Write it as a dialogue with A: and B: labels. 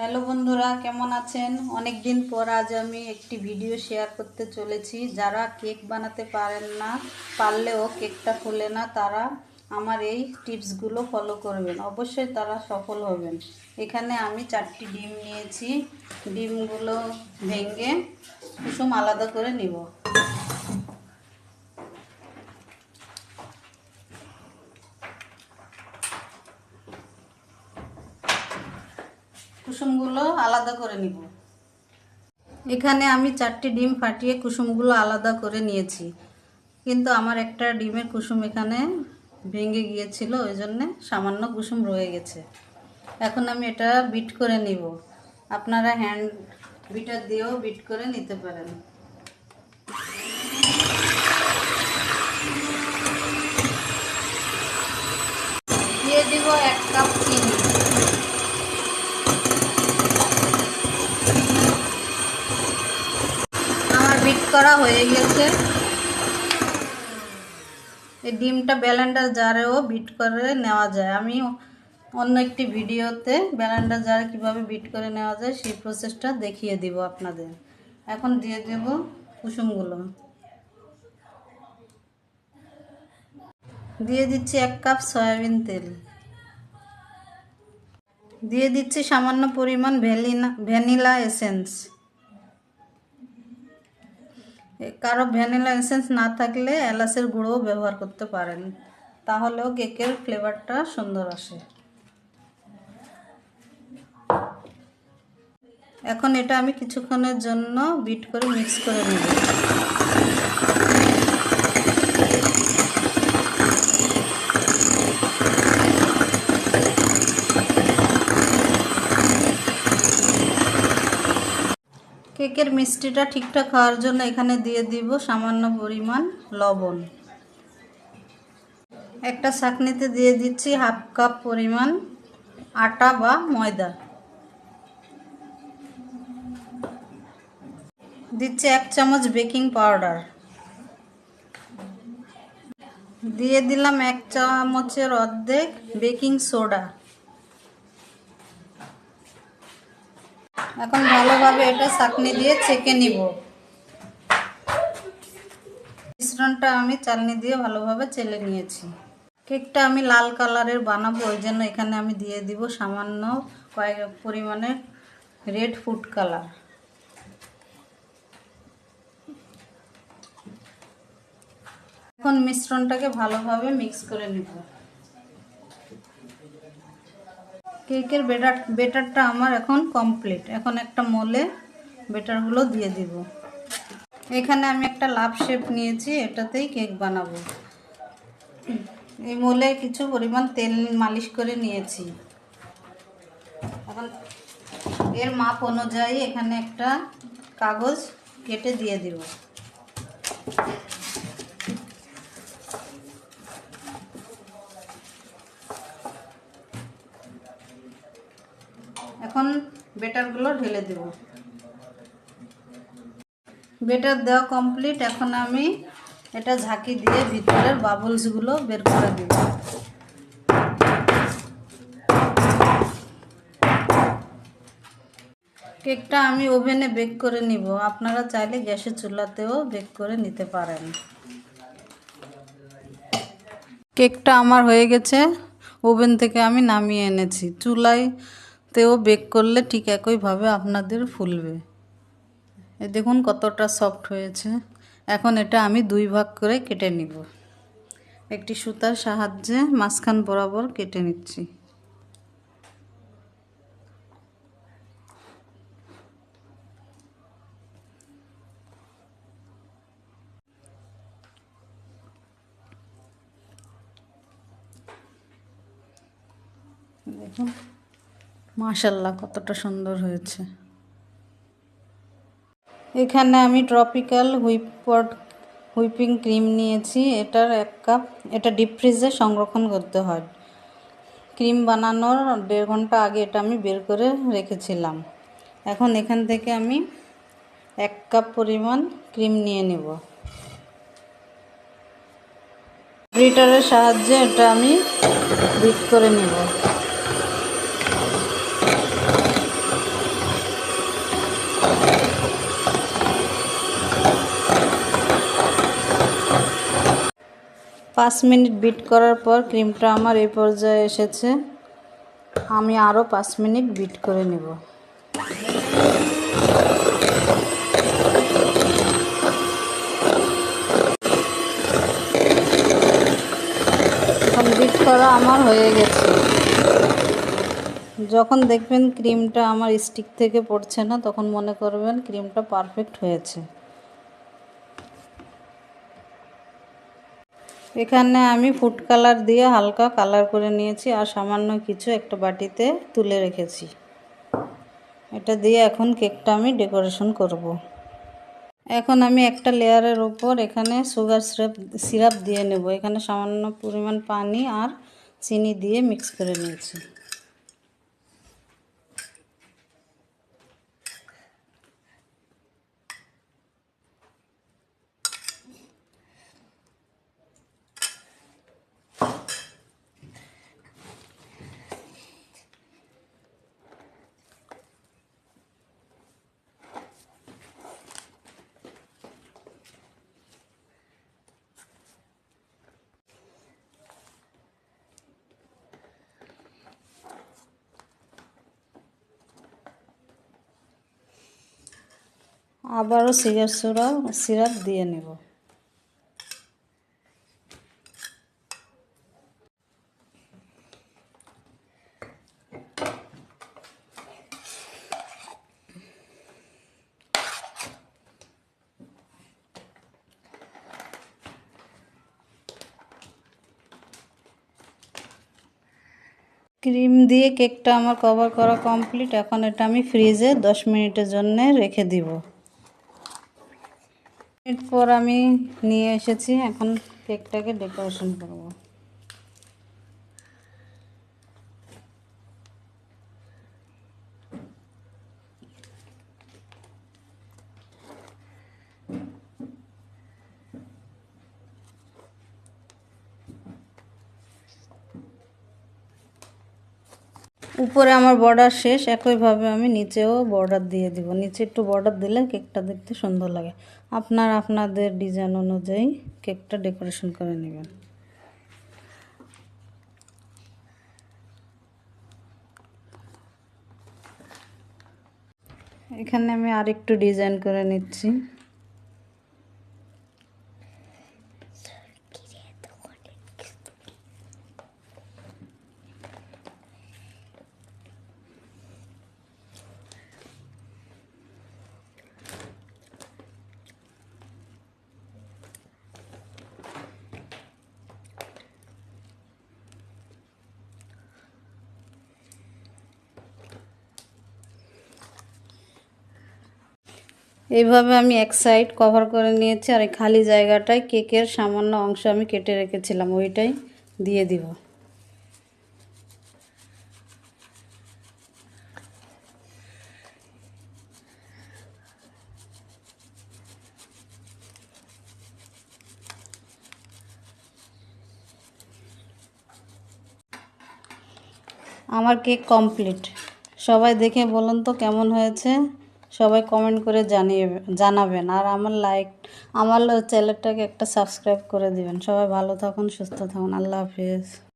A: Hello বন্ধুরা, কেমন আছেন? অনেক দিন পর আজ আমি একটি ভিডিও শেয়ার করতে চলেছি। যারা কেক বানাতে পারেন না, পারলেও কেকটা খুলে না, তারা আমার এই টিপসগুলো ফলো করবেন। অবশ্যই তারা সফল হবেন। এখানে আমি চারটি ডিম নিয়েছি। ডিমগুলো ভেঙে কুসুম আলাদা করে নিব। কুসুমগুলো আলাদা করে নিব। এখানে আমি চারটি ডিম ফাটিয়ে কুসুমগুলো আলাদা করে নিয়েছি। কিন্তু আমার একটা ডিমের কুসুম এখানে ভেঙে গিয়েছিল, ওই জন্যে সামান্য কুসুম রয়ে গেছে। এখন আমি এটা বিট করে নিব। আপনারা হ্যান্ড বিটার দিয়েও বিট করে নিতে পারেন। দিয়ে দিব এক কাপ চিনি আমার বিট করা হয়ে গেছে। এই ডিমটা ব্যালেন্ডার জারেও বিট করে নেওয়া যায়। আমি অন্য একটি ভিডিওতে ব্যালেন্ডার জারে কীভাবে বিট করে নেওয়া যায় সেই প্রসেসটা দেখিয়ে দিব আপনাদের। এখন দিয়ে দেব কুসুমগুলো। দিয়ে দিচ্ছি এক কাপ সয়াবিন তেল। দিয়ে দিচ্ছি সামান্য পরিমাণ ভ্যালিনা ভ্যানিলা এসেন্স। কারও ভ্যানিলা এসেন্স না থাকলে এলাচের গুঁড়োও ব্যবহার করতে পারেন। তাহলেও কেকের ফ্লেভারটা সুন্দর আসে। এখন এটা আমি কিছুক্ষণের জন্য বিট করে মিক্স করে নেব। কেকের মিষ্টিটা ঠিকঠাক হওয়ার জন্য এখানে দিয়ে দিব সামান্য পরিমাণ লবণ। একটা ছাঁকনিতে দিয়ে দিচ্ছি হাফ কাপ পরিমাণ আটা বা ময়দা। দিচ্ছি এক চামচ বেকিং পাউডার। দিয়ে দিলাম এক চামচের অর্ধেক বেকিং সোডা। এখন ভালোভাবে এটা চাকনি দিয়ে ছেঁকে নিব। মিশ্রণটা আমি চালনি দিয়ে ভালোভাবে চেলে নিয়েছি। কেকটা আমি লাল কালারের বানাবো, ওই জন্য এখানে আমি দিয়ে দিব সামান্য কয়েক পরিমাণের রেড ফুড কালার। এখন মিশ্রণটাকে ভালোভাবে মিক্স করে নেব। কেকের বেটার, বেটারটা আমার এখন কমপ্লিট এখন একটা মোলে বেটারগুলো দিয়ে দিব। এখানে আমি একটা লাভ শেপ নিয়েছি, এটাতেই কেক বানাবো। এই মোলে কিছু পরিমাণ তেল মালিশ করে নিয়েছি। এখন এর মাপ অনুযায়ী এখানে একটা কাগজ কেটে দিয়ে দিব এখন বেটারগুলো ঢেলে দেব। বেটার দেওয়া কমপ্লিট এখন আমি এটা ঝাঁকি দিয়ে ভিতরের বাবলসগুলো বের করে দেব। কেকটা আমি ওভেনে বেক করে নিব। আপনারা চাইলে গ্যাসের চুলাতেও বেক করে নিতে পারেন। কেকটা আমার হয়ে গেছে। ওভেন থেকে আমি নামিয়ে এনেছি। চুলায় তেও বেক করলে ঠিক একইভাবে আপনাদের ফুলবে। দেখুন কতটা সফট হয়েছে। এখন এটা আমি দুই ভাগ করে কেটে নিব। একটি সুতার সাহায্যে মাঝখান বরাবর কেটে নিচ্ছি। দেখুন। মাশাল্লাহ কতটা সুন্দর হয়েছে। এখানে আমি ট্রপিক্যাল হুইপড হুইপিং ক্রিম নিয়েছি। এটার এক কাপ, এটা ডিপ ফ্রিজে সংরক্ষণ করতে হয়। ক্রিম বানানোর দেড় ঘণ্টা আগে এটা আমি বের করে রেখেছিলাম। এখন এখান থেকে আমি এক কাপ পরিমাণ ক্রিম নিয়ে নেব। গ্রিটারের সাহায্যে এটা আমি বিট করে নেব। পাঁচ মিনিট বিট করার পর ক্রিমটা আমার এই পর্যায়ে এসেছে। আমি আরও পাঁচ মিনিট বিট করে নেব। বিট করা আমার হয়ে গেছে। যখন দেখবেন ক্রিমটা আমার স্টিক থেকে পড়ছে না, তখন মনে করবেন ক্রিমটা পারফেক্ট হয়েছে। এখানে আমি ফুড কালার দিয়ে হালকা কালার করে নিয়েছি আর সামান্য কিছু একটা বাটিতে তুলে রেখেছি। এটা দিয়ে এখন কেকটা আমি ডেকোরেশন করব। এখন আমি একটা লেয়ারের ওপর এখানে সুগার সিরাপ সিরাপ দিয়ে নেব। এখানে সামান্য পরিমাণ পানি আর চিনি দিয়ে মিক্স করে নিয়েছি। আবারও সিগার সুরা সিরাপ দিয়ে নেব। ক্রিম দিয়ে কেকটা আমার কভার করা কমপ্লিট। এখন এটা আমি ফ্রিজে দশ মিনিটের জন্য রেখে দিব। মিনিট পর আমি নিয়ে এসেছি এখন কেকটাকে ডেকোরেশন করব। উপরে আমার বর্ডার শেষ, একইভাবে আমি নিচেও বর্ডার দিয়ে দিব। নিচে একটু বর্ডার দিলে কেকটা দেখতে সুন্দর লাগে। আপনার আপনাদের ডিজাইন অনুযায়ী কেকটা ডেকোরেশন করে নেবেন। এখানে আমি আরেকটু ডিজাইন করে নিচ্ছি। এইভাবে আমি এক সাইড কভার করে নিয়েছি আর এই খালি জায়গাটায় কেকের সামান্য অংশ আমি কেটে রেখেছিলাম, ওইটাই দিয়ে দিব। আমার কেক কমপ্লিট সবাই দেখে বলুন তো কেমন হয়েছে? সবাই কমেন্ট করে জানিয়ে, জানাবেন। আর আমার লাইক আমার চ্যানেলটাকে একটা সাবস্ক্রাইব করে দিবেন। সবাই ভালো থাকুন, সুস্থ থাকুন। আল্লাহ হাফিজ।